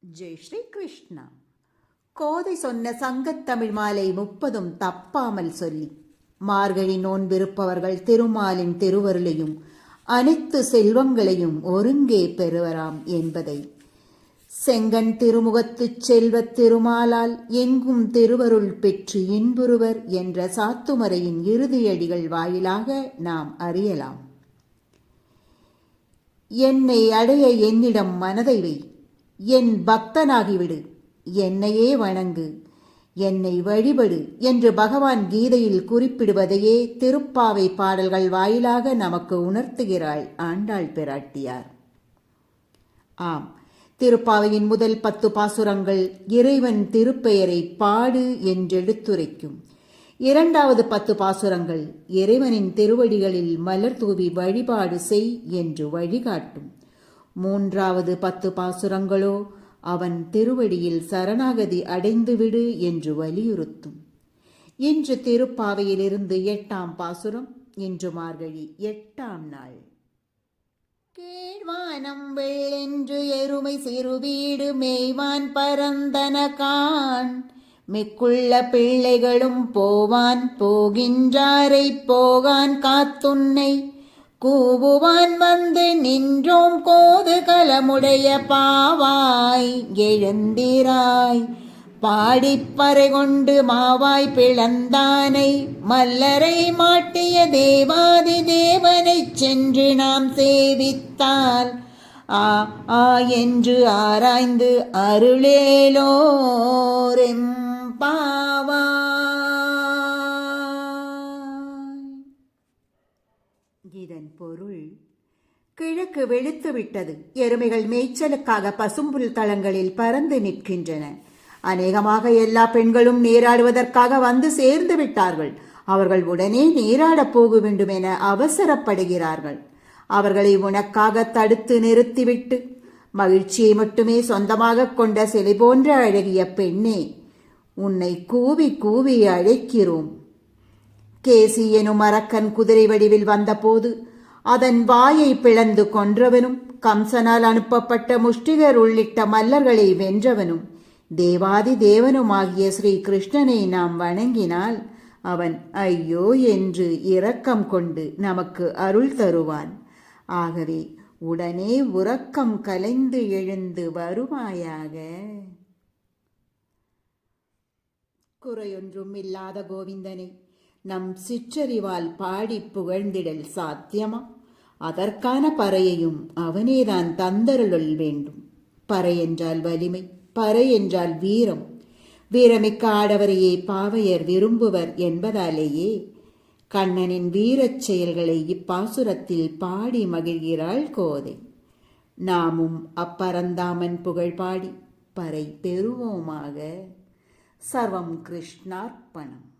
ஜெய் ஸ்ரீ கிருஷ்ணா கோதை சொன்ன சங்கத்தமிழ் மாலை முப்பதும் தப்பாமல் சொல்லி மார்கழி நோன்பிருப்பவர்கள் திருமாலின் திருவருளையும் அனைத்து செல்வங்களையும் ஒருங்கே பெறுவராம் என்பதை. செங்கன் திருமுகத்துச் செல்வத் திருமாலால் எங்கும் திருவருள் பெற்று இன்புறுவர் என்ற சாத்துமறையின் இறுதியடிகள் வாயிலாக நாம் அறியலாம். என்னை அடைய என்னிடம் மனதை வை. என் பக்தனாகிவிடு. என்னையே வணங்கு. என்னை வழிபடு என்று பகவான் கீதையில் குறிப்பிடுவதையே திருப்பாவை பாடல்கள் வாயிலாக நமக்கு உணர்த்துகிறாள் ஆண்டாள் பிராட்டியார். ஆம். திருப்பாவையின் முதல் பத்து பாசுரங்கள் இறைவன் திருப்பெயரை பாடு என்றெடுத்துரைக்கும். இரண்டாவது பத்து பாசுரங்கள் இறைவனின் திருவடிகளில் மலர் தூவி வழிபாடு செய் என்று வழிகாட்டும். மூன்றாவது பத்து பாசுரங்களோ அவன் திருவடியில் சரணாகதி அடைந்துவிடு என்று வலியுறுத்தும். இன்று திருப்பாவையிலிருந்து எட்டாம் பாசுரம் இன்று மார்கழி எட்டாம் நாள். கீழ்வானம் வெள்ளென்று எருமை சிறுவீடு மேய்வான் பரந்தன கான். மிக்குள்ள பிள்ளைகளும் போவான் போகின்றாரை போகான் காத்துன்னை. கூவுவான் வந்து நின்றோம் கோது கலமுடைய பாவாய் எழுந்திராய். பாடிப்பறை கொண்டு மாவாய் பிளந்தானை மல்லரை மாட்டிய தேவாதி தேவனை சென்று நாம் சேவித்தால் ஆ ஆ என்று ஆராய்ந்து அருளேலோரெம் பாவா. இதன் பொருள் கிழக்கு வெளுத்து விட்டது. எருமைகள் மேய்ச்சலுக்காக பசும்புல் தளங்களில் பறந்து நிற்கின்றன. அநேகமாக எல்லா பெண்களும் நீராடுவதற்காக வந்து சேர்ந்து விட்டார்கள். அவர்கள் உடனே நீராடப் போக வேண்டும் என அவசரப்படுகிறார்கள். அவர்களை உனக்காக தடுத்து நிறுத்திவிட்டு மகிழ்ச்சியை மட்டுமே சொந்தமாக கொண்ட சிலை போன்ற அழகிய பெண்ணே உன்னை கூவி கூவி அழைக்கிறோம். கேசி எனும் அரக்கன் குதிரை வடிவில் வந்தபோது அதன் வாயை பிளந்து கொன்றவனும் கம்சனால் அனுப்பப்பட்ட முஷ்டிகர் உள்ளிட்ட மல்லர்களை வென்றவனும் தேவாதி தேவனுமாகிய ஸ்ரீ கிருஷ்ணனை நாம் வணங்கினால் அவன் ஐயோ என்று இரக்கம் கொண்டு நமக்கு அருள் தருவான். ஆகவே உடனே உறக்கம் கலைந்து எழுந்து வருவாயாக. குறையொன்றும் இல்லாத கோவிந்தனை நம் சிற்றறிவால் பாடி புகழ்ந்திடல் சாத்தியமா? அதற்கான பறையையும் அவனேதான் தந்தருளல் வேண்டும். பறை என்றால் வலிமை பறை என்றால் வீரம். வீரமிக்க ஆடவரையே பாவையர் விரும்புவர் என்பதாலேயே கண்ணனின் வீரச் செயல்களை இப்பாசுரத்தில் பாடி மகிழ்கிறாள் கோதை. நாமும் அப்பரந்தாமன் புகழ் பாடி பறை பெறுவோமாக. சர்வம் கிருஷ்ணார்ப்பணம்.